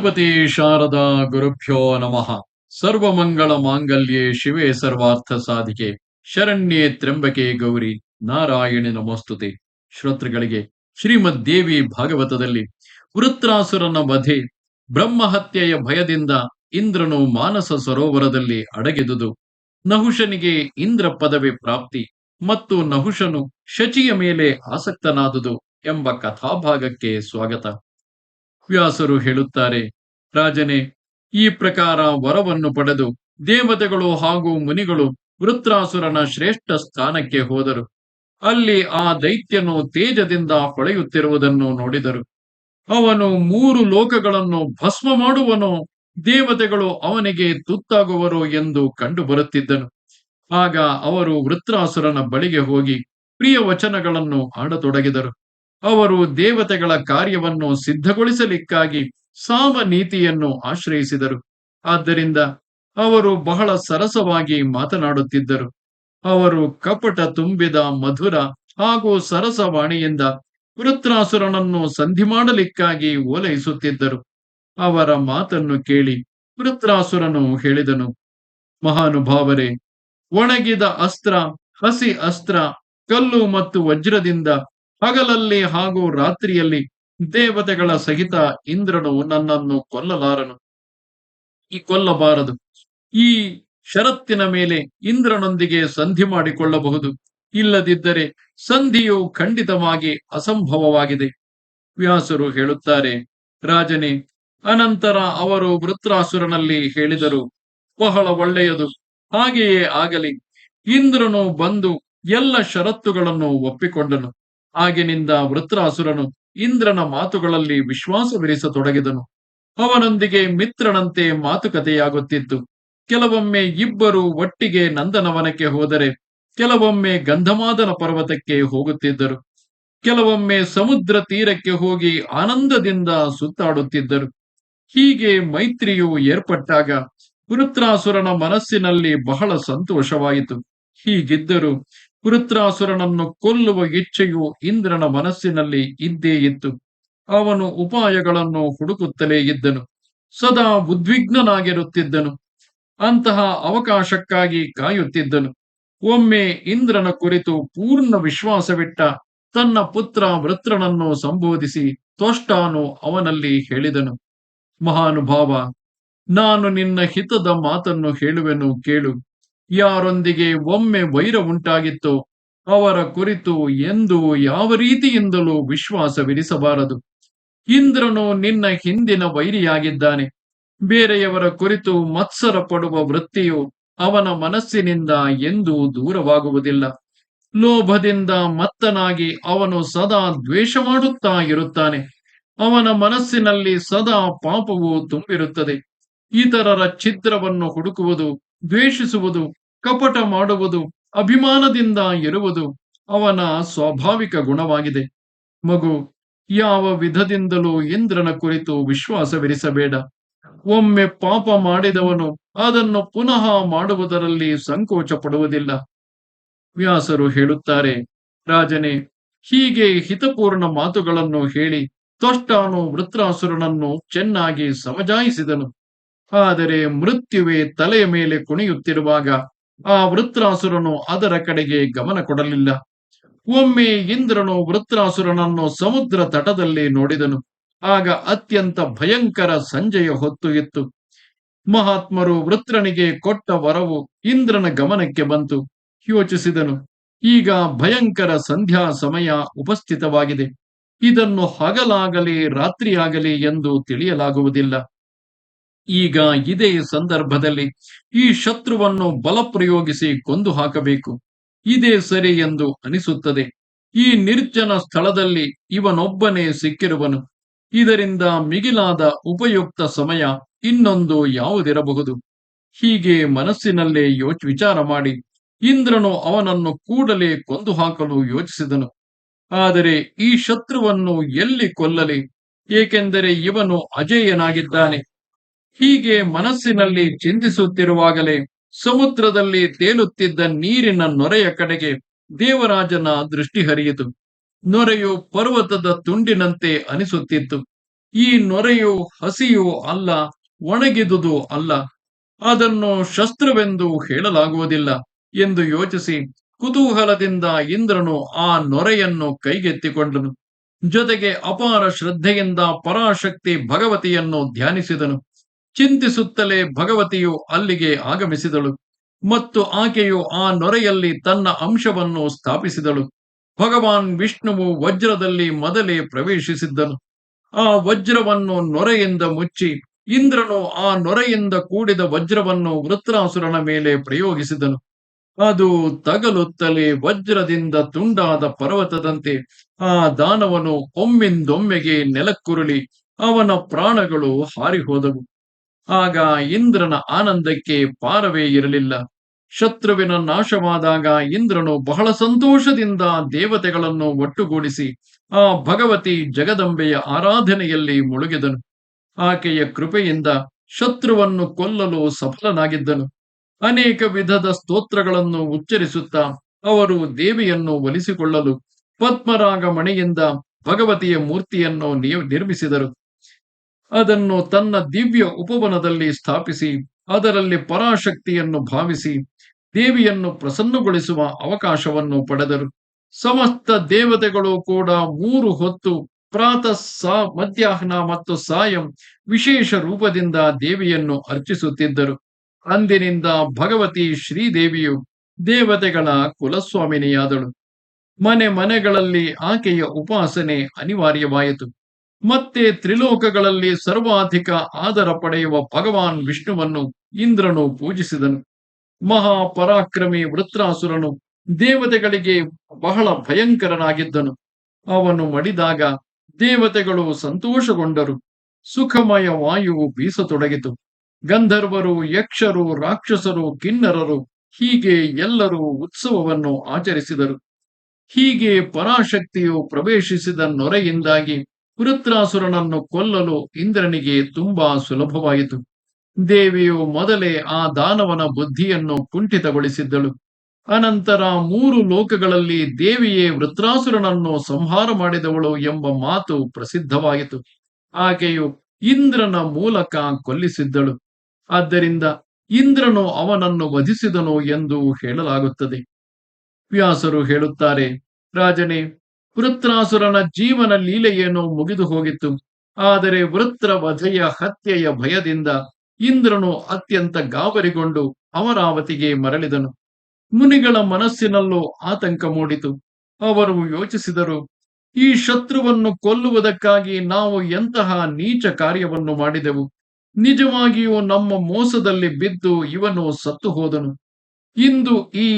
ಗಣಪತಿ ಶಾರದಾ ಗುರುಭ್ಯೋ ನಮಃ. ಸರ್ವಮಂಗಳ ಮಾಂಗಲ್ಯೆ ಶಿವೆ ಸರ್ವಾರ್ಥ ಸಾಧಿಕೆ. ಶರಣ್ಯೆ ತ್ರ್ಯಂಬಕೆ ಗೌರಿ ನಾರಾಯಣಿ ನಮೋಸ್ತುತೆ. ಶ್ರೋತೃಗಳಿಗೆ ಶ್ರೀಮದ್ ದೇವಿ ಭಾಗವತದಲ್ಲಿ ವೃತ್ರಾಸುರನ ವಧೆ, ಬ್ರಹ್ಮಹತ್ಯೆಯ ಭಯದಿಂದ ಇಂದ್ರನು ಮಾನಸ ಸರೋವರದಲ್ಲಿ ಅಡಗಿದುದು. ನಹುಷನಿಗೆ ಇಂದ್ರ ಪದವಿ ಪ್ರಾಪ್ತಿ ಮತ್ತು ನಹುಷನು ಶಚಿಯ ಮೇಲೆ ಆಸಕ್ತನಾದುದು ಎಂಬ ಕಥಾಭಾಗಕ್ಕೆ ಸ್ವಾಗತ. ವ್ಯಾಸರು ಹೇಳುತ್ತಾರೆ, ರಾಜನೇ, ಈ ಪ್ರಕಾರ ವರವನ್ನು ಪಡೆದು ದೇವತೆಗಳು ಹಾಗೂ ಮುನಿಗಳು ವೃತ್ರಾಸುರನ ಶ್ರೇಷ್ಠ ಸ್ಥಾನಕ್ಕೆ ಹೋದರು. ಅಲ್ಲಿ ಆ ದೈತ್ಯನು ತೇಜದಿಂದ ಹೊಳೆಯುತ್ತಿರುವುದನ್ನು ನೋಡಿದರು. ಅವನು ಮೂರು ಲೋಕಗಳನ್ನು ಭಸ್ಮ ಮಾಡುವನು, ದೇವತೆಗಳು ಅವನಿಗೆ ತುತ್ತಾಗುವರು ಎಂದು ಕಂಡು ಬರುತ್ತಿದ್ದನು. ಆಗ ಅವರು ವೃತ್ರಾಸುರನ ಬಳಿಗೆ ಹೋಗಿ ಪ್ರಿಯ ವಚನಗಳನ್ನು ಆಡತೊಡಗಿದರು ಅವರು ದೇವತೆಗಳ ಕಾರ್ಯವನ್ನು ಸಿದ್ಧಗೊಳಿಸಲಿಕ್ಕಾಗಿ ಸಾಮ ನೀತಿಯನ್ನು ಆಶ್ರಯಿಸಿದರು. ಆದ್ದರಿಂದ ಅವರು ಬಹಳ ಸರಸವಾಗಿ ಮಾತನಾಡುತ್ತಿದ್ದರು. ಅವರು ಕಪಟ ತುಂಬಿದ ಮಧುರ ಹಾಗೂ ಸರಸವಾಣಿಯಿಂದ ವೃತ್ರಾಸುರನನ್ನು ಸಂಧಿ ಮಾಡಲಿಕ್ಕಾಗಿ ಓಲೈಸುತ್ತಿದ್ದರು. ಅವರ ಮಾತನ್ನು ಕೇಳಿ ವೃತ್ರಾಸುರನು ಹೇಳಿದನು, ಮಹಾನುಭಾವರೇ, ಒಣಗಿದ ಅಸ್ತ್ರ, ಹಸಿ ಅಸ್ತ್ರ, ಕಲ್ಲು ಮತ್ತು ವಜ್ರದಿಂದ ಹಗಲಲ್ಲಿ ಹಾಗೂ ರಾತ್ರಿಯಲ್ಲಿ ದೇವತೆಗಳ ಸಹಿತ ಇಂದ್ರನು ನನ್ನನ್ನು ಕೊಲ್ಲಲಾರನು. ಈ ಕೊಲ್ಲಬಾರದು. ಈ ಷರತ್ತಿನ ಮೇಲೆ ಇಂದ್ರನೊಂದಿಗೆ ಸಂಧಿ ಮಾಡಿಕೊಳ್ಳಬಹುದು. ಇಲ್ಲದಿದ್ದರೆ ಸಂಧಿಯು ಖಂಡಿತವಾಗಿ ಅಸಂಭವವಾಗಿದೆ. ವ್ಯಾಸರು ಹೇಳುತ್ತಾರೆ, ರಾಜನೇ, ಅನಂತರ ಅವರು ವೃತ್ರಾಸುರನಲ್ಲಿ ಹೇಳಿದರು, ಬಹಳ ಒಳ್ಳೆಯದು, ಹಾಗೆಯೇ ಆಗಲಿ. ಇಂದ್ರನು ಬಂದು ಎಲ್ಲ ಷರತ್ತುಗಳನ್ನು ಒಪ್ಪಿಕೊಂಡನು. ಆಗಿನಿಂದ ವೃತ್ರಾಸುರನು ಇಂದ್ರನ ಮಾತುಗಳಲ್ಲಿ ವಿಶ್ವಾಸವಿರಿಸತೊಡಗಿದನು. ಅವನೊಂದಿಗೆ ಮಿತ್ರನಂತೆ ಮಾತುಕತೆಯಾಗುತ್ತಿತ್ತು ಕೆಲವೊಮ್ಮೆ ಇಬ್ಬರು ಒಟ್ಟಿಗೆ ನಂದನವನಕ್ಕೆ ಹೋದರೆ ಕೆಲವೊಮ್ಮೆ ಗಂಧಮಾದನ ಪರ್ವತಕ್ಕೆ ಹೋಗುತ್ತಿದ್ದರು. ಕೆಲವೊಮ್ಮೆ ಸಮುದ್ರ ತೀರಕ್ಕೆ ಹೋಗಿ ಆನಂದದಿಂದ ಸುತ್ತಾಡುತ್ತಿದ್ದರು. ಹೀಗೆ ಮೈತ್ರಿಯು ಏರ್ಪಟ್ಟಾಗ ವೃತ್ರಾಸುರನ ಮನಸ್ಸಿನಲ್ಲಿ ಬಹಳ ಸಂತೋಷವಾಯಿತು. ಹೀಗಿದ್ದರೂ ವೃತ್ರಾಸುರನನ್ನು ಕೊಲ್ಲುವ ಇಚ್ಛೆಯು ಇಂದ್ರನ ಮನಸ್ಸಿನಲ್ಲಿ ಇದ್ದೇ ಇತ್ತು. ಅವನು ಉಪಾಯಗಳನ್ನು ಹುಡುಕುತ್ತಲೇ ಇದ್ದನು. ಸದಾ ಉದ್ವಿಗ್ನನಾಗಿರುತ್ತಿದ್ದನು. ಅಂತಹ ಅವಕಾಶಕ್ಕಾಗಿ ಕಾಯುತ್ತಿದ್ದನು. ಒಮ್ಮೆ ಇಂದ್ರನ ಕುರಿತು ಪೂರ್ಣ ವಿಶ್ವಾಸವಿಟ್ಟ ತನ್ನ ಪುತ್ರ ವೃತ್ರನನ್ನು ಸಂಬೋಧಿಸಿ ತ್ವಷ್ಟಾನು ಅವನಲ್ಲಿ ಹೇಳಿದನು. ಮಹಾನುಭಾವ, ನಾನು ನಿನ್ನ ಹಿತದ ಮಾತನ್ನು ಹೇಳುವೆನು ಕೇಳು. ಯಾರೊಂದಿಗೆ ಒಮ್ಮೆ ವೈರ ಉಂಟಾಗಿತ್ತು, ಅವರ ಕುರಿತು ಎಂದು ಯಾವ ರೀತಿಯಿಂದಲೂ ವಿಶ್ವಾಸವಿರಿಸಬಾರದು. ಇಂದ್ರನು ನಿನ್ನ ಹಿಂದಿನ ವೈರಿಯಾಗಿದ್ದಾನೆ. ಬೇರೆಯವರ ಕುರಿತು ಮತ್ಸರ ಪಡುವ ವೃತ್ತಿಯು ಅವನ ಮನಸ್ಸಿನಿಂದ ಎಂದೂ ದೂರವಾಗುವುದಿಲ್ಲ. ಲೋಭದಿಂದ ಮತ್ತನಾಗಿ ಅವನು ಸದಾ ದ್ವೇಷ ಮಾಡುತ್ತಾ ಇರುತ್ತಾನೆ. ಅವನ ಮನಸ್ಸಿನಲ್ಲಿ ಸದಾ ಪಾಪವು ತುಂಬಿರುತ್ತದೆ. ಇತರರ ಛಿದ್ರವನ್ನು ಹುಡುಕುವುದು, ದ್ವೇಷಿಸುವುದು ಕಪಟ ಮಾಡುವುದು, ಅಭಿಮಾನದಿಂದ ಇರುವುದು ಅವನ ಸ್ವಾಭಾವಿಕ ಗುಣವಾಗಿದೆ. ಮಗು, ಯಾವ ವಿಧದಿಂದಲೂ ಇಂದ್ರನ ಕುರಿತು ವಿಶ್ವಾಸವಿರಿಸಬೇಡ. ಒಮ್ಮೆ ಪಾಪ ಮಾಡಿದವನು ಅದನ್ನು ಪುನಃ ಮಾಡುವುದರಲ್ಲಿ ಸಂಕೋಚ ಪಡುವುದಿಲ್ಲ ವ್ಯಾಸರು ಹೇಳುತ್ತಾರೆ, ರಾಜನೇ, ಹೀಗೆ ಹಿತಪೂರ್ಣ ಮಾತುಗಳನ್ನು ಹೇಳಿ ತೊಷ್ಟಾನು ವೃತ್ರಾಸುರನನ್ನು ಚೆನ್ನಾಗಿ ಸಮಜಾಯಿಸಿದನು. ಆದರೆ ಮೃತ್ಯುವೆ ತಲೆಯ ಮೇಲೆ ಕುಣಿಯುತ್ತಿರುವಾಗ ಆ ವೃತ್ರಾಸುರನು ಅದರ ಕಡೆಗೆ ಗಮನ ಕೊಡಲಿಲ್ಲ. ಒಮ್ಮೆ ಇಂದ್ರನು ವೃತ್ರಾಸುರನನ್ನು ಸಮುದ್ರ ತಟದಲ್ಲಿ ನೋಡಿದನು. ಆಗ ಅತ್ಯಂತ ಭಯಂಕರ ಸಂಜೆಯ ಹೊತ್ತು ಇತ್ತು. ಮಹಾತ್ಮರು ವೃತ್ರನಿಗೆ ಕೊಟ್ಟ ವರವು ಇಂದ್ರನ ಗಮನಕ್ಕೆ ಬಂತು. ಯೋಚಿಸಿದನು. ಈಗ ಭಯಂಕರ ಸಂಧ್ಯಾ ಸಮಯ ಉಪಸ್ಥಿತವಾಗಿದೆ. ಇದನ್ನು ಹಗಲಾಗಲಿ ರಾತ್ರಿಯಾಗಲಿ ಎಂದು ತಿಳಿಯಲಾಗುವುದಿಲ್ಲ. ಈಗ ಇದೇ ಸಂದರ್ಭದಲ್ಲಿ ಈ ಶತ್ರುವನ್ನು ಬಲಪ್ರಯೋಗಿಸಿ ಕೊಂದು ಹಾಕಬೇಕು. ಇದೇ ಸರಿ ಎಂದು ಅನಿಸುತ್ತದೆ. ಈ ನಿರ್ಜನ ಸ್ಥಳದಲ್ಲಿ ಇವನೊಬ್ಬನೇ ಸಿಕ್ಕಿರುವನು. ಇದರಿಂದ ಮಿಗಿಲಾದ ಉಪಯುಕ್ತ ಸಮಯ ಇನ್ನೊಂದು ಯಾವುದಿರಬಹುದು. ಹೀಗೆ ಮನಸ್ಸಿನಲ್ಲೇ ಯೋಚ, ವಿಚಾರ ಮಾಡಿ ಇಂದ್ರನು ಅವನನ್ನು ಕೂಡಲೇ ಕೊಂದು ಹಾಕಲು ಯೋಚಿಸಿದನು. ಆದರೆ ಈ ಶತ್ರುವನ್ನು ಎಲ್ಲಿ ಕೊಲ್ಲಲಿ? ಏಕೆಂದರೆ ಇವನು ಅಜೇಯನಾಗಿದ್ದಾನೆ. ಹೀಗೆ ಮನಸ್ಸಿನಲ್ಲಿ ಚಿಂತಿಸುತ್ತಿರುವಾಗಲೇ ಸಮುದ್ರದಲ್ಲಿ ತೇಲುತ್ತಿದ್ದ ನೀರಿನ ನೊರೆಯ ಕಡೆಗೆ ದೇವರಾಜನ ದೃಷ್ಟಿ ಹರಿಯಿತು. ನೊರೆಯು ಪರ್ವತದ ತುಂಡಿನಂತೆ ಅನಿಸುತ್ತಿತ್ತು. ಈ ನೊರೆಯು ಹಸಿಯೂ ಅಲ್ಲ, ಒಣಗಿದುದು ಅಲ್ಲ. ಅದನ್ನು ಶಸ್ತ್ರವೆಂದು ಹೇಳಲಾಗುವುದಿಲ್ಲ ಎಂದು ಯೋಚಿಸಿ ಕುತೂಹಲದಿಂದ ಇಂದ್ರನು ಆ ನೊರೆಯನ್ನು ಕೈಗೆತ್ತಿಕೊಂಡನು. ಜೊತೆಗೆ ಅಪಾರ ಶ್ರದ್ಧೆಯಿಂದ ಪರಾಶಕ್ತಿ ಭಗವತಿಯನ್ನು ಧ್ಯಾನಿಸಿದನು. ಚಿಂತಿಸುತ್ತಲೇ ಭಗವತಿಯು ಅಲ್ಲಿಗೆ ಆಗಮಿಸಿದಳು ಮತ್ತು ಆಕೆಯು ಆ ನೊರೆಯಲ್ಲಿ ತನ್ನ ಅಂಶವನ್ನು ಸ್ಥಾಪಿಸಿದಳು. ಭಗವಾನ್ ವಿಷ್ಣುವು ವಜ್ರದಲ್ಲಿ ಮೊದಲೇ ಪ್ರವೇಶಿಸಿದ್ದನು. ಆ ವಜ್ರವನ್ನು ನೊರೆಯಿಂದ ಮುಚ್ಚಿ ಇಂದ್ರನು ಆ ನೊರೆಯಿಂದ ಕೂಡಿದ ವಜ್ರವನ್ನು ವೃತ್ರಾಸುರನ ಮೇಲೆ ಪ್ರಯೋಗಿಸಿದನು. ಅದು ತಗಲುತ್ತಲೇ ವಜ್ರದಿಂದ ತುಂಡಾದ ಪರ್ವತದಂತೆ ಆ ದಾನವನು ಒಮ್ಮಿಂದೊಮ್ಮೆಗೆ ನೆಲಕ್ಕುರುಳಿ ಅವನ ಪ್ರಾಣಗಳು ಹಾರಿಹೋದವು. ಆಗ ಇಂದ್ರನ ಆನಂದಕ್ಕೆ ಪಾರವೇ ಇರಲಿಲ್ಲ. ಶತ್ರುವಿನ ನಾಶವಾದಾಗ ಇಂದ್ರನು ಬಹಳ ಸಂತೋಷದಿಂದ ದೇವತೆಗಳನ್ನು ಒಟ್ಟುಗೂಡಿಸಿ ಆ ಭಗವತಿ ಜಗದಂಬೆಯ ಆರಾಧನೆಯಲ್ಲಿ ಮುಳುಗಿದನು. ಆಕೆಯ ಕೃಪೆಯಿಂದ ಶತ್ರುವನ್ನು ಕೊಲ್ಲಲು ಸಫಲನಾಗಿದ್ದನು. ಅನೇಕ ವಿಧದ ಸ್ತೋತ್ರಗಳನ್ನು ಉಚ್ಚರಿಸುತ್ತಾ ಅವರು ದೇವಿಯನ್ನು ಒಲಿಸಿಕೊಳ್ಳಲು ಪದ್ಮರಾಗ ಮಣಿಯಿಂದ ಭಗವತಿಯ ಮೂರ್ತಿಯನ್ನು ನಿರ್ಮಿಸಿದರು. ಅದನ್ನು ತನ್ನ ದಿವ್ಯ ಉಪವನದಲ್ಲಿ ಸ್ಥಾಪಿಸಿ, ಅದರಲ್ಲಿ ಪರಾಶಕ್ತಿಯನ್ನು ಭಾವಿಸಿ, ದೇವಿಯನ್ನು ಪ್ರಸನ್ನಗೊಳಿಸುವ ಅವಕಾಶವನ್ನು ಪಡೆದರು. ಸಮಸ್ತ ದೇವತೆಗಳು ಕೂಡ ಮೂರು ಹೊತ್ತು ಪ್ರಾತಃ, ಸಾ, ಮಧ್ಯಾಹ್ನ ಮತ್ತು ಸಾಯಂ ವಿಶೇಷ ರೂಪದಿಂದ ದೇವಿಯನ್ನು ಅರ್ಚಿಸುತ್ತಿದ್ದರು. ಅಂದಿನಿಂದ ಭಗವತಿ ಶ್ರೀದೇವಿಯು ದೇವತೆಗಳ ಕುಲಸ್ವಾಮಿನಿಯಾದಳು. ಮನೆ ಮನೆಗಳಲ್ಲಿ ಆಕೆಯ ಉಪಾಸನೆ ಅನಿವಾರ್ಯವಾಯಿತು. ಮತ್ತೆ ತ್ರಿಲೋಕಗಳಲ್ಲಿ ಸರ್ವಾಧಿಕ ಆದರ ಪಡೆಯುವ ಭಗವಾನ್ ವಿಷ್ಣುವನ್ನು ಇಂದ್ರನು ಪೂಜಿಸಿದನು. ಮಹಾಪರಾಕ್ರಮಿ ವೃತ್ರಾಸುರನು ದೇವತೆಗಳಿಗೆ ಬಹಳ ಭಯಂಕರನಾಗಿದ್ದನು. ಅವನು ಮಡಿದಾಗ ದೇವತೆಗಳು ಸಂತೋಷಗೊಂಡರು. ಸುಖಮಯ ವಾಯುವು ಬೀಸತೊಡಗಿತು. ಗಂಧರ್ವರು, ಯಕ್ಷರು, ರಾಕ್ಷಸರು, ಕಿನ್ನರರು ಹೀಗೆ ಎಲ್ಲರೂ ಉತ್ಸವವನ್ನು ಆಚರಿಸಿದರು. ಹೀಗೆ ಪರಾಶಕ್ತಿಯು ಪ್ರವೇಶಿಸಿದ ನೊರೆಯಿಂದಾಗಿ ವೃತ್ರಾಸುರನನ್ನು ಕೊಲ್ಲಲು ಇಂದ್ರನಿಗೆ ತುಂಬಾ ಸುಲಭವಾಯಿತು. ದೇವಿಯು ಮೊದಲೇ ಆ ದಾನವನ ಬುದ್ಧಿಯನ್ನು ಕುಂಠಿತಗೊಳಿಸಿದ್ದಳು. ಅನಂತರ ಮೂರು ಲೋಕಗಳಲ್ಲಿ ದೇವಿಯೇ ವೃತ್ರಾಸುರನನ್ನು ಸಂಹಾರ ಮಾಡಿದವಳು ಎಂಬ ಮಾತು ಪ್ರಸಿದ್ಧವಾಯಿತು. ಆಕೆಯು ಇಂದ್ರನ ಮೂಲಕ ಕೊಲ್ಲಿಸಿದ್ದಳು. ಆದ್ದರಿಂದ ಇಂದ್ರನು ಅವನನ್ನು ವಧಿಸಿದನು ಎಂದು ಹೇಳಲಾಗುತ್ತದೆ. ವ್ಯಾಸರು ಹೇಳುತ್ತಾರೆ, ರಾಜನೇ ವೃತ್ರಾಸುರನ ಜೀವನ ಲೀಲೆಯೇನೋ ಮುಗಿದು ಹೋಗಿತ್ತು. ಆದರೆ ವೃತ್ರ ವಧೆಯ ಹತ್ಯೆಯ ಭಯದಿಂದ ಇಂದ್ರನು ಅತ್ಯಂತ ಗಾಬರಿಗೊಂಡು ಅಮರಾವತಿಗೆ ಮರಳಿದನು. ಮುನಿಗಳ ಮನಸ್ಸಿನಲ್ಲೂ ಆತಂಕ ಮೂಡಿತು. ಅವರು ಯೋಚಿಸಿದರು, ಈ ಶತ್ರುವನ್ನು ಕೊಲ್ಲುವುದಕ್ಕಾಗಿ ನಾವು ಎಂತಹ ನೀಚ ಕಾರ್ಯವನ್ನು ಮಾಡಿದೆವು. ನಿಜವಾಗಿಯೂ ನಮ್ಮ ಮೋಸದಲ್ಲಿ ಬಿದ್ದು ಇವನು ಸತ್ತು ಹೋದನು. ಇಂದು ಈ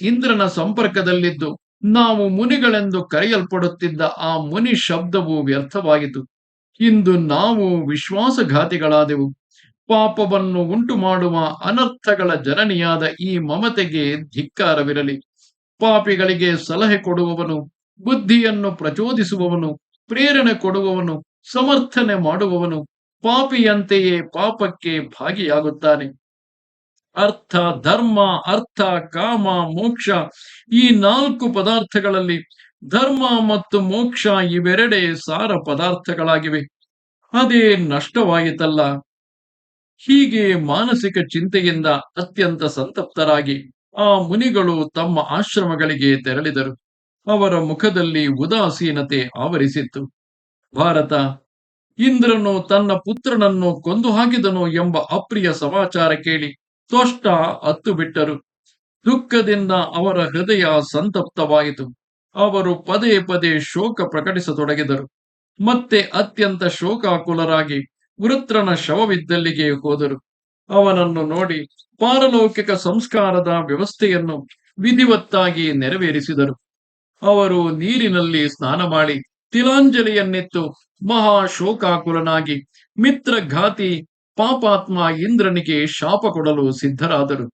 ಇಂದ್ರನ ಸಂಪರ್ಕದಲ್ಲಿದ್ದು ನಾವು ಮುನಿಗಳೆಂದು ಕರೆಯಲ್ಪಡುತ್ತಿದ್ದ ಆ ಮುನಿ ಶಬ್ದವು ವ್ಯರ್ಥವಾಯಿತು ಇಂದು ನಾವು ವಿಶ್ವಾಸಘಾತಿಗಳಾದೆವು. ಪಾಪವನ್ನು ಉಂಟು ಮಾಡುವ ಅನರ್ಥಗಳ ಜನನಿಯಾದ ಈ ಮಮತೆಗೆ ಧಿಕ್ಕಾರವಿರಲಿ. ಪಾಪಿಗಳಿಗೆ ಸಲಹೆ ಕೊಡುವವನು, ಬುದ್ಧಿಯನ್ನು ಪ್ರಚೋದಿಸುವವನು, ಪ್ರೇರಣೆ ಕೊಡುವವನು, ಸಮರ್ಥನೆ ಮಾಡುವವನು, ಪಾಪಿಯಂತೆಯೇ ಪಾಪಕ್ಕೆ ಭಾಗಿಯಾಗುತ್ತಾನೆ. ಅರ್ಥ, ಧರ್ಮ, ಅರ್ಥ, ಕಾಮ, ಮೋಕ್ಷ ಈ ನಾಲ್ಕು ಪದಾರ್ಥಗಳಲ್ಲಿ ಧರ್ಮ ಮತ್ತು ಮೋಕ್ಷ ಇವೆರಡೇ ಸಾರ ಪದಾರ್ಥಗಳಾಗಿವೆ. ಅದೇ ನಷ್ಟವಾಯಿತಲ್ಲ. ಹೀಗೆ ಮಾನಸಿಕ ಚಿಂತೆಯಿಂದ ಅತ್ಯಂತ ಸಂತಪ್ತರಾಗಿ ಆ ಮುನಿಗಳು ತಮ್ಮ ಆಶ್ರಮಗಳಿಗೆ ತೆರಳಿದರು. ಅವರ ಮುಖದಲ್ಲಿ ಉದಾಸೀನತೆ ಆವರಿಸಿತ್ತು. ಭಾರತ, ಇಂದ್ರನು ತನ್ನ ಪುತ್ರನನ್ನು ಕೊಂದು ಹಾಕಿದನು ಎಂಬ ಅಪ್ರಿಯ ಸಮಾಚಾರ ಕೇಳಿ ತ್ವಷ್ಟ ಹತ್ತು ಬಿಟ್ಟರು. ದುಃಖದಿಂದ ಅವರ ಹೃದಯ ಸಂತಪ್ತವಾಯಿತು. ಅವರು ಪದೇ ಪದೇ ಶೋಕ ಪ್ರಕಟಿಸತೊಡಗಿದರು. ಮತ್ತೆ ಅತ್ಯಂತ ಶೋಕಾಕುಲರಾಗಿ ವೃತ್ರನ ಶವವಿದ್ದಲ್ಲಿಗೆ ಹೋದರು. ಅವನನ್ನು ನೋಡಿ ಪಾರಲೌಕಿಕ ಸಂಸ್ಕಾರದ ವ್ಯವಸ್ಥೆಯನ್ನು ವಿಧಿವತ್ತಾಗಿ ನೆರವೇರಿಸಿದರು. ಅವರು ನೀರಿನಲ್ಲಿ ಸ್ನಾನ ಮಾಡಿ ತಿಲಾಂಜಲಿಯನ್ನಿತ್ತು ಮಹಾ ಶೋಕಾಕುಲನಾಗಿ ಮಿತ್ರಘಾತಿ ಪಾಪಾತ್ಮ ಇಂದ್ರನಿಗೆ ಶಾಪ ಕೊಡಲು ಸಿದ್ಧರಾದರು.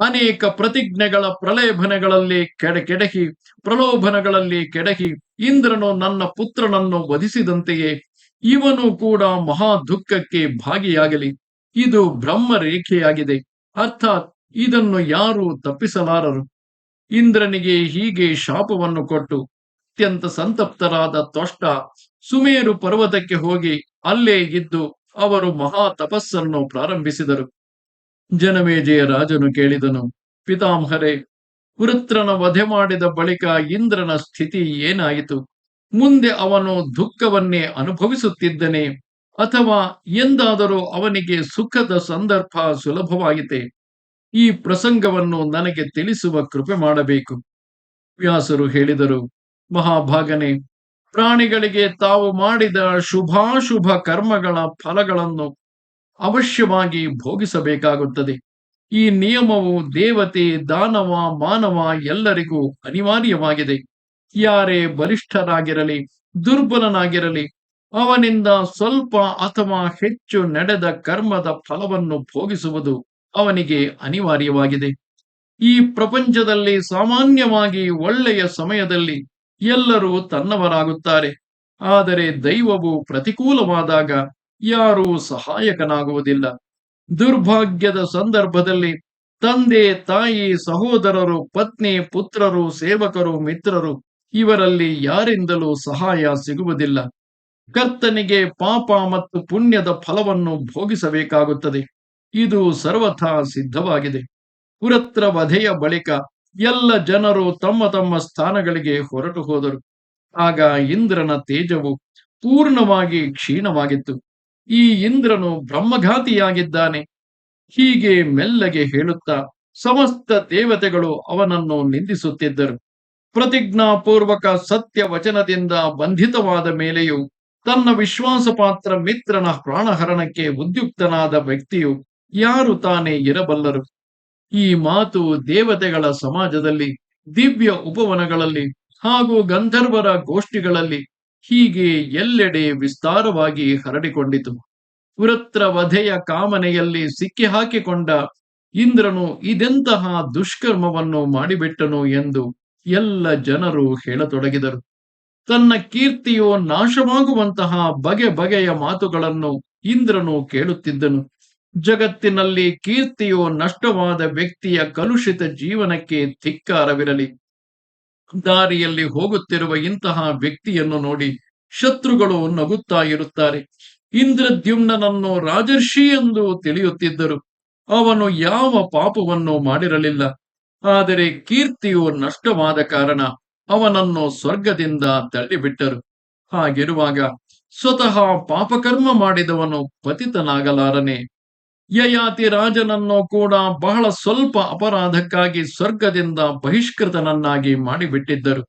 ಅನೇಕ ಪ್ರತಿಜ್ಞೆಗಳ ಪ್ರಲೇಭನೆಗಳಲ್ಲಿ ಕೆಡ, ಕೆಡಹಿ, ಪ್ರಲೋಭನಗಳಲ್ಲಿ ಕೆಡಹಿ, ಇಂದ್ರನು ನನ್ನ ಪುತ್ರನನ್ನು ವಧಿಸಿದಂತೆಯೇ ಇವನು ಕೂಡ ಮಹಾ ದುಃಖಕ್ಕೆ ಭಾಗಿಯಾಗಲಿ. ಇದು ಬ್ರಹ್ಮ ರೇಖೆಯಾಗಿದೆ ಅರ್ಥಾತ್ ಇದನ್ನು ಯಾರು ತಪ್ಪಿಸಲಾರರು. ಇಂದ್ರನಿಗೆ ಹೀಗೆ ಶಾಪವನ್ನು ಕೊಟ್ಟು ಅತ್ಯಂತ ಸಂತಪ್ತರಾದ ತ್ವಷ್ಟ ಸುಮೇರು ಪರ್ವತಕ್ಕೆ ಹೋಗಿ ಅಲ್ಲೇ ಇದ್ದು ಅವರು ಮಹಾ ತಪಸ್ಸನ್ನು ಪ್ರಾರಂಭಿಸಿದರು. ಜನಮೇಜಯ ರಾಜನು ಕೇಳಿದನು, ಪಿತಾಮಹರೇ, ವೃತ್ರನ ವಧೆ ಮಾಡಿದ ಬಳಿಕ ಇಂದ್ರನ ಸ್ಥಿತಿ ಏನಾಯಿತು? ಮುಂದೆ ಅವನು ದುಃಖವನ್ನೇ ಅನುಭವಿಸುತ್ತಿದ್ದನೆ, ಅಥವಾ ಎಂದಾದರೂ ಅವನಿಗೆ ಸುಖದ ಸಂದರ್ಭ ಸುಲಭವಾಯಿತೆ? ಈ ಪ್ರಸಂಗವನ್ನು ನನಗೆ ತಿಳಿಸುವ ಕೃಪೆ ಮಾಡಬೇಕು. ವ್ಯಾಸರು ಹೇಳಿದರು, ಮಹಾಭಾಗನೆ ಪ್ರಾಣಿಗಳಿಗೆ ತಾವು ಮಾಡಿದ ಶುಭಾಶುಭ ಕರ್ಮಗಳ ಫಲಗಳನ್ನು ಅವಶ್ಯವಾಗಿ ಭೋಗಿಸಬೇಕಾಗುತ್ತದೆ. ಈ ನಿಯಮವು ದೇವತೆ, ದಾನವ, ಮಾನವ ಎಲ್ಲರಿಗೂ ಅನಿವಾರ್ಯವಾಗಿದೆ. ಯಾರೇ ಬಲಿಷ್ಠರಾಗಿರಲಿ, ದುರ್ಬಲನಾಗಿರಲಿ, ಅವನಿಂದ ಸ್ವಲ್ಪ ಅಥವಾ ಹೆಚ್ಚು ನಡೆದ ಕರ್ಮದ ಫಲವನ್ನು ಭೋಗಿಸುವುದು ಅವನಿಗೆ ಅನಿವಾರ್ಯವಾಗಿದೆ. ಈ ಪ್ರಪಂಚದಲ್ಲಿ ಸಾಮಾನ್ಯವಾಗಿ ಒಳ್ಳೆಯ ಸಮಯದಲ್ಲಿ ಎಲ್ಲರೂ ತನ್ನವರಾಗುತ್ತಾರೆ. ಆದರೆ ದೈವವು ಪ್ರತಿಕೂಲವಾದಾಗ ಯಾರೂ ಸಹಾಯಕನಾಗುವುದಿಲ್ಲ. ದುರ್ಭಾಗ್ಯದ ಸಂದರ್ಭದಲ್ಲಿ ತಂದೆ, ತಾಯಿ, ಸಹೋದರರು, ಪತ್ನಿ, ಪುತ್ರರು, ಸೇವಕರು, ಮಿತ್ರರು ಇವರಲ್ಲಿ ಯಾರಿಂದಲೂ ಸಹಾಯ ಸಿಗುವುದಿಲ್ಲ. ಕರ್ತನಿಗೆ ಪಾಪ ಮತ್ತು ಪುಣ್ಯದ ಫಲವನ್ನು ಭೋಗಿಸಬೇಕಾಗುತ್ತದೆ. ಇದು ಸರ್ವಥಾ ಸಿದ್ಧವಾಗಿದೆ. ಪುರತ್ರ ವಧೆಯ ಬಳಿಕ ಎಲ್ಲ ಜನರು ತಮ್ಮ ತಮ್ಮ ಸ್ಥಾನಗಳಿಗೆ ಹೊರಟು ಹೋದರು. ಆಗ ಇಂದ್ರನ ತೇಜವು ಪೂರ್ಣವಾಗಿ ಕ್ಷೀಣವಾಗಿತ್ತು. ಈ ಇಂದ್ರನು ಬ್ರಹ್ಮಘಾತಿಯಾಗಿದ್ದಾನೆ. ಹೀಗೆ ಮೆಲ್ಲಗೆ ಹೇಳುತ್ತಾ ಸಮಸ್ತ ದೇವತೆಗಳು ಅವನನ್ನು ನಿಂದಿಸುತ್ತಿದ್ದರು. ಪ್ರತಿಜ್ಞಾಪೂರ್ವಕ ಸತ್ಯ ವಚನದಿಂದ ಬಂಧಿತವಾದ ಮೇಲೆಯೂ ತನ್ನ ವಿಶ್ವಾಸಪಾತ್ರ ಮಿತ್ರನ ಪ್ರಾಣಹರಣಕ್ಕೆ ಉದ್ಯುಕ್ತನಾದ ವ್ಯಕ್ತಿಯು ಯಾರು ತಾನೇ ಇರಬಲ್ಲರು. ಈ ಮಾತು ದೇವತೆಗಳ ಸಮಾಜದಲ್ಲಿ, ದಿವ್ಯ ಉಪವನಗಳಲ್ಲಿ ಹಾಗೂ ಗಂಧರ್ವರ ಗೋಷ್ಠಿಗಳಲ್ಲಿ ಹೀಗೆ ಎಲ್ಲೆಡೆ ವಿಸ್ತಾರವಾಗಿ ಹರಡಿಕೊಂಡಿತು. ವೃತ್ರ ವಧೆಯ ಕಾಮನೆಯಲ್ಲಿ ಸಿಕ್ಕಿ ಹಾಕಿಕೊಂಡ ಇಂದ್ರನು ಇದೆಂತಹ ದುಷ್ಕರ್ಮವನ್ನು ಮಾಡಿಬಿಟ್ಟನು ಎಂದು ಎಲ್ಲ ಜನರು ಹೇಳತೊಡಗಿದರು. ತನ್ನ ಕೀರ್ತಿಯು ನಾಶವಾಗುವಂತಹ ಬಗೆ ಬಗೆಯ ಮಾತುಗಳನ್ನು ಇಂದ್ರನು ಕೇಳುತ್ತಿದ್ದನು. ಜಗತ್ತಿನಲ್ಲಿ ಕೀರ್ತಿಯು ನಷ್ಟವಾದ ವ್ಯಕ್ತಿಯ ಕಲುಷಿತ ಜೀವನಕ್ಕೆ ಧಿಕ್ಕಾರವಿರಲಿ. ದಾರಿಯಲ್ಲಿ ಹೋಗುತ್ತಿರುವ ಇಂತಹ ವ್ಯಕ್ತಿಯನ್ನು ನೋಡಿ ಶತ್ರುಗಳು ನಗುತ್ತಾ ಇರುತ್ತಾರೆ. ಇಂದ್ರದ್ಯುಮ್ನನ್ನು ರಾಜರ್ಷಿ ಎಂದು ತಿಳಿಯುತ್ತಿದ್ದರು. ಅವನು ಯಾವ ಪಾಪವನ್ನು ಮಾಡಿರಲಿಲ್ಲ. ಆದರೆ ಕೀರ್ತಿಯು ನಷ್ಟವಾದ ಕಾರಣ ಅವನನ್ನು ಸ್ವರ್ಗದಿಂದ ತಳ್ಳಿಬಿಟ್ಟರು. ಹಾಗಿರುವಾಗ ಸ್ವತಃ ಪಾಪಕರ್ಮ ಮಾಡಿದವನು ಪತಿತನಾಗಲಾರನೆ. ಯಯಾತಿ ರಾಜನನ್ನು ಕೂಡ ಬಹಳ ಸ್ವಲ್ಪ ಅಪರಾಧಕ್ಕಾಗಿ ಸ್ವರ್ಗದಿಂದ ಬಹಿಷ್ಕೃತನನ್ನಾಗಿ ಮಾಡಿಬಿಟ್ಟಿದ್ದರು.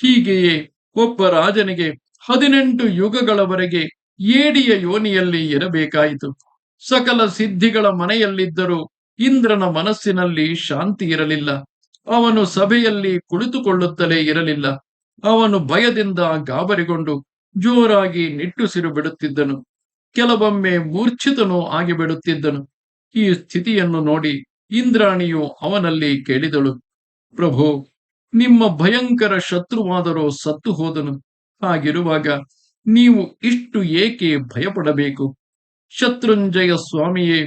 ಹೀಗೆಯೇ ಒಬ್ಬ ರಾಜನಿಗೆ ಹದಿನೆಂಟು ಯುಗಗಳವರೆಗೆ ಏಡಿಯ ಯೋನಿಯಲ್ಲಿ ಇರಬೇಕಾಯಿತು. ಸಕಲ ಸಿದ್ಧಿಗಳ ಮನೆಯಲ್ಲಿದ್ದರೂ ಇಂದ್ರನ ಮನಸ್ಸಿನಲ್ಲಿ ಶಾಂತಿ ಇರಲಿಲ್ಲ. ಅವನು ಸಭೆಯಲ್ಲಿ ಕುಳಿತುಕೊಳ್ಳುತ್ತಲೇ ಇರಲಿಲ್ಲ. ಅವನು ಭಯದಿಂದ ಗಾಬರಿಗೊಂಡು ಜೋರಾಗಿ ನಿಟ್ಟುಸಿರು ಬಿಡುತ್ತಿದ್ದನು. ಕೆಲವೊಮ್ಮೆ ಮೂರ್ಛಿತನು ಆಗಿಬಿಡುತ್ತಿದ್ದನು ಈ ಸ್ಥಿತಿಯನ್ನು ನೋಡಿ ಇಂದ್ರಾಣಿಯು ಅವನಲ್ಲಿ ಕೇಳಿದಳು. ಪ್ರಭು, ನಿಮ್ಮ ಭಯಂಕರ ಶತ್ರುವಾದರೂ ಸತ್ತು ಹೋದನು. ಹಾಗಿರುವಾಗ ನೀವು ಇಷ್ಟು ಏಕೆ ಭಯಪಡಬೇಕು? ಶತ್ರುಂಜಯ ಸ್ವಾಮಿಯೇ,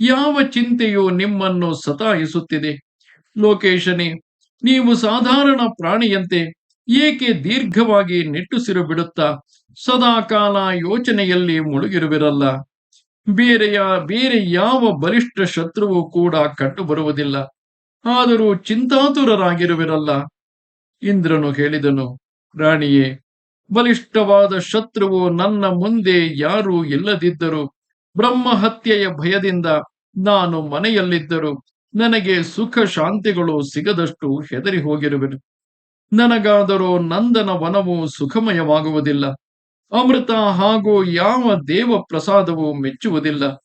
ಯಾವ ಚಿಂತೆಯು ನಿಮ್ಮನ್ನು ಸತಾಯಿಸುತ್ತಿದೆ? ಲೋಕೇಶನೇ, ನೀವು ಸಾಧಾರಣ ಪ್ರಾಣಿಯಂತೆ ಏಕೆ ದೀರ್ಘವಾಗಿ ನಿಟ್ಟುಸಿರು ಬಿಡುತ್ತಾ ಸದಾಕಾಲ ಯೋಚನೆಯಲ್ಲಿ ಮುಳುಗಿರುವಿರಲ್ಲ. ಬೇರೆಯ, ಬೇರೆ ಯಾವ ಬಲಿಷ್ಠ ಶತ್ರುವು ಕೂಡ ಕಂಡು ಬರುವುದಿಲ್ಲ ಆದರೂ ಚಿಂತಾತುರರಾಗಿರುವಿರಲ್ಲ. ಇಂದ್ರನು ಹೇಳಿದನು, ರಾಣಿಯೇ, ಬಲಿಷ್ಠವಾದ ಶತ್ರುವು ನನ್ನ ಮುಂದೆ ಯಾರೂ ಇಲ್ಲದಿದ್ದರೂ. ಬ್ರಹ್ಮಹತ್ಯೆಯ ಭಯದಿಂದ ನಾನು ಮನೆಯಲ್ಲಿದ್ದರೂ. ನನಗೆ ಸುಖ ಶಾಂತಿಗಳು ಸಿಗದಷ್ಟು ಹೆದರಿ ಹೋಗಿರುವೆನು. ನನಗಾದರೂ ನಂದನ ವನವು ಸುಖಮಯವಾಗುವುದಿಲ್ಲ. ಅಮೃತ ಹಾಗೂ ಯಾವ ದೇವ ಪ್ರಸಾದವೂ ಮೆಚ್ಚುವುದಿಲ್ಲ.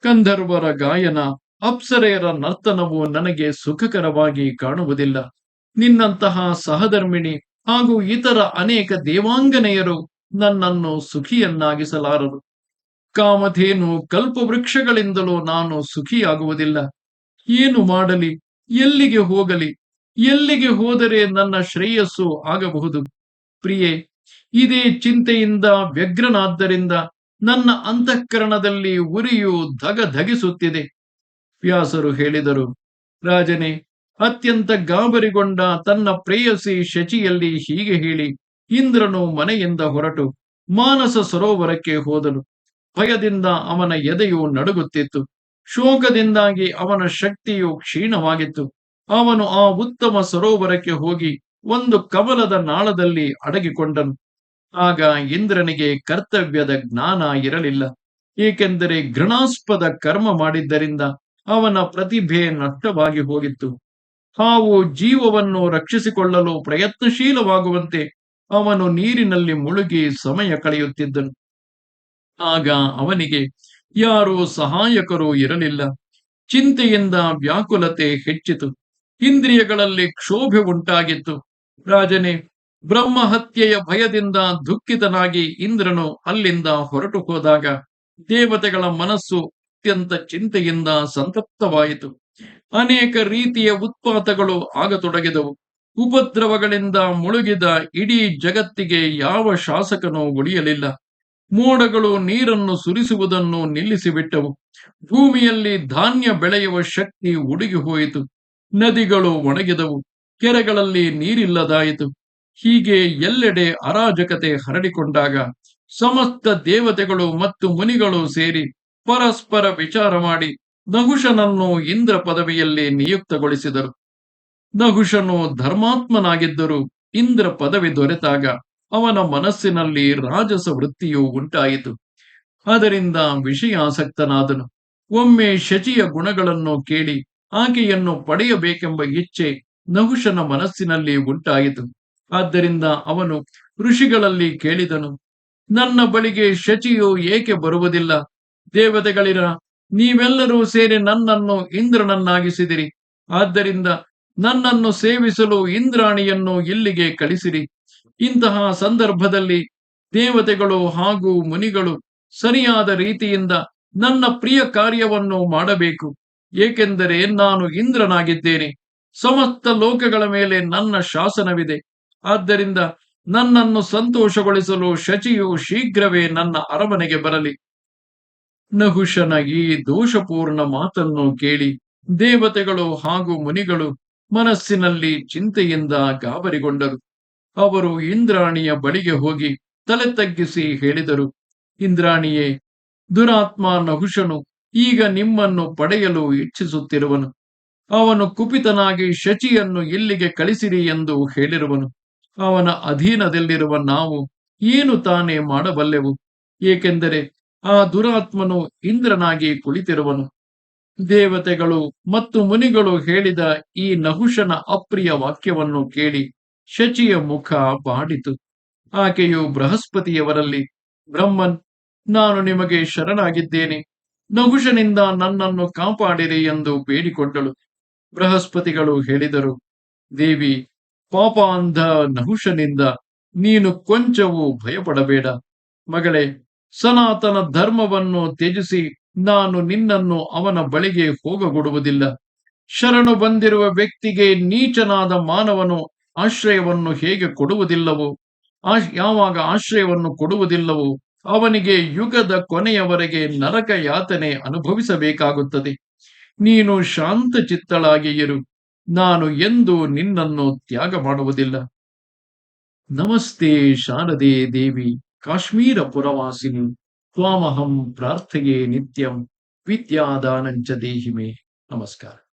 ಕಂಧರ್ವರ ಗಾಯನ, ಅಪ್ಸರೆಯರ ನರ್ತನವು ನನಗೆ ಸುಖಕರವಾಗಿ ಕಾಣುವುದಿಲ್ಲ. ನಿನ್ನಂತಹ ಸಹಧರ್ಮಿಣಿ ಹಾಗೂ ಇತರ ಅನೇಕ ದೇವಾಂಗನೆಯರು ನನ್ನನ್ನು ಸುಖಿಯನ್ನಾಗಿಸಲಾರರು. ಕಾಮಧೇನು ಕಲ್ಪವೃಕ್ಷಗಳಿಂದಲೂ ನಾನು ಸುಖಿಯಾಗುವುದಿಲ್ಲ. ಏನು ಮಾಡಲಿ, ಎಲ್ಲಿಗೆ ಹೋಗಲಿ, ಎಲ್ಲಿಗೆ ಹೋದರೆ ನನ್ನ ಶ್ರೇಯಸ್ಸು ಆಗಬಹುದು. ಪ್ರಿಯೆ ಇದೇ ಚಿಂತೆಯಿಂದ ವ್ಯಗ್ರನಾದ್ದರಿಂದ ನನ್ನ ಅಂತಃಕರಣದಲ್ಲಿ ಉರಿಯು ಧಗಧಗಿಸುತ್ತಿದೆ. ವ್ಯಾಸರು ಹೇಳಿದರು, ರಾಜನೇ, ಅತ್ಯಂತ ಗಾಬರಿಗೊಂಡ ತನ್ನ ಪ್ರೇಯಸಿ ಶಚಿಯಲ್ಲಿ ಹೀಗೆ ಹೇಳಿ, ಇಂದ್ರನು ಮನೆಯಿಂದ ಹೊರಟು ಮಾನಸ ಸರೋವರಕ್ಕೆ ಹೋದನು. ಭಯದಿಂದ ಅವನ ಎದೆಯು ನಡುಗುತ್ತಿತ್ತು. ಶೋಕದಿಂದಾಗಿ ಅವನ ಶಕ್ತಿಯು ಕ್ಷೀಣವಾಗಿತ್ತು. ಅವನು ಆ ಉತ್ತಮ ಸರೋವರಕ್ಕೆ ಹೋಗಿ ಒಂದು ಕಮಲದ ನಾಳದಲ್ಲಿ ಅಡಗಿಕೊಂಡನು. ಆಗ ಇಂದ್ರನಿಗೆ ಕರ್ತವ್ಯದ ಜ್ಞಾನ ಇರಲಿಲ್ಲ. ಏಕೆಂದರೆ ಘೃಣಾಸ್ಪದ ಕರ್ಮ ಮಾಡಿದ್ದರಿಂದ ಅವನ ಪ್ರತಿಭೆ ನಷ್ಟವಾಗಿ ಹೋಗಿತ್ತು. ಹಾವು ಜೀವವನ್ನು ರಕ್ಷಿಸಿಕೊಳ್ಳಲು ಪ್ರಯತ್ನಶೀಲವಾಗುವಂತೆ ಅವನು ನೀರಿನಲ್ಲಿ ಮುಳುಗಿ ಸಮಯ ಕಳೆಯುತ್ತಿದ್ದನು. ಆಗ ಅವನಿಗೆ ಯಾರೂ ಸಹಾಯಕರು ಇರಲಿಲ್ಲ. ಚಿಂತೆಯಿಂದ ವ್ಯಾಕುಲತೆ ಹೆಚ್ಚಿತು. ಇಂದ್ರಿಯಗಳಲ್ಲಿ ಕ್ಷೋಭೆ ಉಂಟಾಗಿತ್ತು. ರಾಜನೇ ಬ್ರಹ್ಮ ಹತ್ಯೆಯ ಭಯದಿಂದ ದುಃಖಿತನಾಗಿ ಇಂದ್ರನು ಅಲ್ಲಿಂದ ಹೊರಟು ಹೋದಾಗ ದೇವತೆಗಳ ಮನಸ್ಸು ಅತ್ಯಂತ ಚಿಂತೆಯಿಂದ ಸಂತಪ್ತವಾಯಿತು. ಅನೇಕ ರೀತಿಯ ಉತ್ಪಾತಗಳು ಆಗತೊಡಗಿದವು. ಉಪದ್ರವಗಳಿಂದ ಮುಳುಗಿದ ಇಡೀ ಜಗತ್ತಿಗೆ ಯಾವ ಶಾಸಕನೂ ಉಳಿಯಲಿಲ್ಲ. ಮೋಡಗಳು ನೀರನ್ನು ಸುರಿಸುವುದನ್ನು ನಿಲ್ಲಿಸಿಬಿಟ್ಟವು. ಭೂಮಿಯಲ್ಲಿ ಧಾನ್ಯ ಬೆಳೆಯುವ ಶಕ್ತಿ ಉಡುಗಿ ಹೋಯಿತು ನದಿಗಳು ಒಣಗಿದವು. ಕೆರೆಗಳಲ್ಲಿ ನೀರಿಲ್ಲದಾಯಿತು. ಹೀಗೆ ಎಲ್ಲೆಡೆ ಅರಾಜಕತೆ ಹರಡಿಕೊಂಡಾಗ ಸಮಸ್ತ ದೇವತೆಗಳು ಮತ್ತು ಮುನಿಗಳು ಸೇರಿ ಪರಸ್ಪರ ವಿಚಾರ ಮಾಡಿ ನಹುಷನನ್ನು ಇಂದ್ರ ಪದವಿಯಲ್ಲಿ ನಿಯುಕ್ತಗೊಳಿಸಿದರು. ನಹುಷನು ಧರ್ಮಾತ್ಮನಾಗಿದ್ದರೂ ಇಂದ್ರ ಪದವಿ ದೊರೆತಾಗ ಅವನ ಮನಸ್ಸಿನಲ್ಲಿ ರಾಜಸ ವೃತ್ತಿಯು ಉಂಟಾಯಿತು. ಅದರಿಂದ ವಿಷಯಾಸಕ್ತನಾದನು. ಒಮ್ಮೆ ಶಚಿಯ ಗುಣಗಳನ್ನು ಕೇಳಿ ಆಕೆಯನ್ನು ಪಡೆಯಬೇಕೆಂಬ ಇಚ್ಛೆ ನಹುಶನ ಮನಸ್ಸಿನಲ್ಲಿ ಉಂಟಾಯಿತು. ಆದ್ದರಿಂದ ಅವನು ಋಷಿಗಳಲ್ಲಿ ಕೇಳಿದನು, ನನ್ನ ಬಳಿಗೆ ಶಚಿಯು ಏಕೆ ಬರುವುದಿಲ್ಲ? ದೇವತೆಗಳಿರ, ನೀವೆಲ್ಲರೂ ಸೇರಿ ನನ್ನನ್ನು ಇಂದ್ರನನ್ನಾಗಿಸಿದಿರಿ. ಆದ್ದರಿಂದ ನನ್ನನ್ನು ಸೇವಿಸಲು ಇಂದ್ರಾಣಿಯನ್ನು ಇಲ್ಲಿಗೆ ಕಳಿಸಿರಿ. ಇಂತಹ ಸಂದರ್ಭದಲ್ಲಿ ದೇವತೆಗಳು ಹಾಗೂ ಮುನಿಗಳು ಸರಿಯಾದ ರೀತಿಯಿಂದ ನನ್ನ ಪ್ರಿಯ ಕಾರ್ಯವನ್ನು ಮಾಡಬೇಕು. ಏಕೆಂದರೆ ನಾನು ಇಂದ್ರನಾಗಿದ್ದೇನೆ. ಸಮಸ್ತ ಲೋಕಗಳ ಮೇಲೆ ನನ್ನ ಶಾಸನವಿದೆ. ಆದ್ದರಿಂದ ನನ್ನನ್ನು ಸಂತೋಷಗೊಳಿಸಲು ಶಚಿಯು ಶೀಘ್ರವೇ ನನ್ನ ಅರಮನೆಗೆ ಬರಲಿ. ನಹುಶನ ಈ ದೋಷಪೂರ್ಣ ಮಾತನ್ನು ಕೇಳಿ ದೇವತೆಗಳು ಹಾಗೂ ಮುನಿಗಳು ಮನಸ್ಸಿನಲ್ಲಿ ಚಿಂತೆಯಿಂದ ಗಾಬರಿಗೊಂಡರು. ಅವರು ಇಂದ್ರಾಣಿಯ ಬಳಿಗೆ ಹೋಗಿ ತಲೆ ತಗ್ಗಿಸಿ ಹೇಳಿದರು, ಇಂದ್ರಾಣಿಯೇ, ದುರಾತ್ಮ ನಹುಶನು ಈಗ ನಿಮ್ಮನ್ನು ಪಡೆಯಲು ಇಚ್ಛಿಸುತ್ತಿರುವನು. ಅವನು ಕುಪಿತನಾಗಿ ಶಚಿಯನ್ನು ಇಲ್ಲಿಗೆ ಕಳಿಸಿರಿ ಎಂದು ಹೇಳಿರುವನು. ಅವನ ಅಧೀನದಲ್ಲಿರುವ ನಾವು ಏನು ತಾನೇ ಮಾಡಬಲ್ಲೆವು? ಏಕೆಂದರೆ ಆ ದುರಾತ್ಮನು ಇಂದ್ರನಾಗಿ ಕುಳಿತಿರುವನು. ದೇವತೆಗಳು ಮತ್ತು ಮುನಿಗಳು ಹೇಳಿದ ಈ ನಹುಶನ ಅಪ್ರಿಯ ವಾಕ್ಯವನ್ನು ಕೇಳಿ ಶಚಿಯ ಮುಖ ಬಾಡಿತು. ಆಕೆಯು ಬೃಹಸ್ಪತಿಯವರಲ್ಲಿ, ಬ್ರಹ್ಮನ್, ನಾನು ನಿಮಗೆ ಶರಣಾಗಿದ್ದೇನೆ. ನಹುಶನಿಂದ ನನ್ನನ್ನು ಕಾಪಾಡಿರಿ ಎಂದು ಬೇಡಿಕೊಂಡಳು. ಬೃಹಸ್ಪತಿಗಳು ಹೇಳಿದರು, ದೇವಿ ಪಾಪಾಂಧ ನಹುಷನಿಂದ ನೀನು ಕೊಂಚವೂ ಭಯಪಡಬೇಡ. ಮಗಳೇ, ಸನಾತನ ಧರ್ಮವನ್ನು ತ್ಯಜಿಸಿ ನಾನು ನಿನ್ನನ್ನು ಅವನ ಬಳಿಗೆ ಹೋಗಗೊಡುವುದಿಲ್ಲ. ಶರಣು ಬಂದಿರುವ ವ್ಯಕ್ತಿಗೆ ನೀಚನಾದ ಮಾನವನು ಆಶ್ರಯವನ್ನು ಹೇಗೆ ಕೊಡುವುದಿಲ್ಲವೋ? ಯಾವಾಗ ಆಶ್ರಯವನ್ನು ಕೊಡುವುದಿಲ್ಲವೋ, ಅವನಿಗೆ ಯುಗದ ಕೊನೆಯವರೆಗೆ ನರಕ ಯಾತನೆ ಅನುಭವಿಸಬೇಕಾಗುತ್ತದೆ. ನೀನು ಶಾಂತ ಚಿತ್ತಳಾಗಿ ಇರು. ನಾನು ಎಂದು ನಿನ್ನನ್ನು ತ್ಯಾಗ ಮಾಡುವುದಿಲ್ಲ. ನಮಸ್ತೆ ಶಾರದೆ ದೇವಿ ಕಾಶ್ಮೀರ ಪುರವಾಸಿನಿ ತ್ವಾಮಹಂ ಪ್ರಾರ್ಥೆಯೇ ನಿತ್ಯಂ, ವಿದ್ಯಾದಾನಂಚ ದೇಹಿಮೆ. ನಮಸ್ಕಾರ.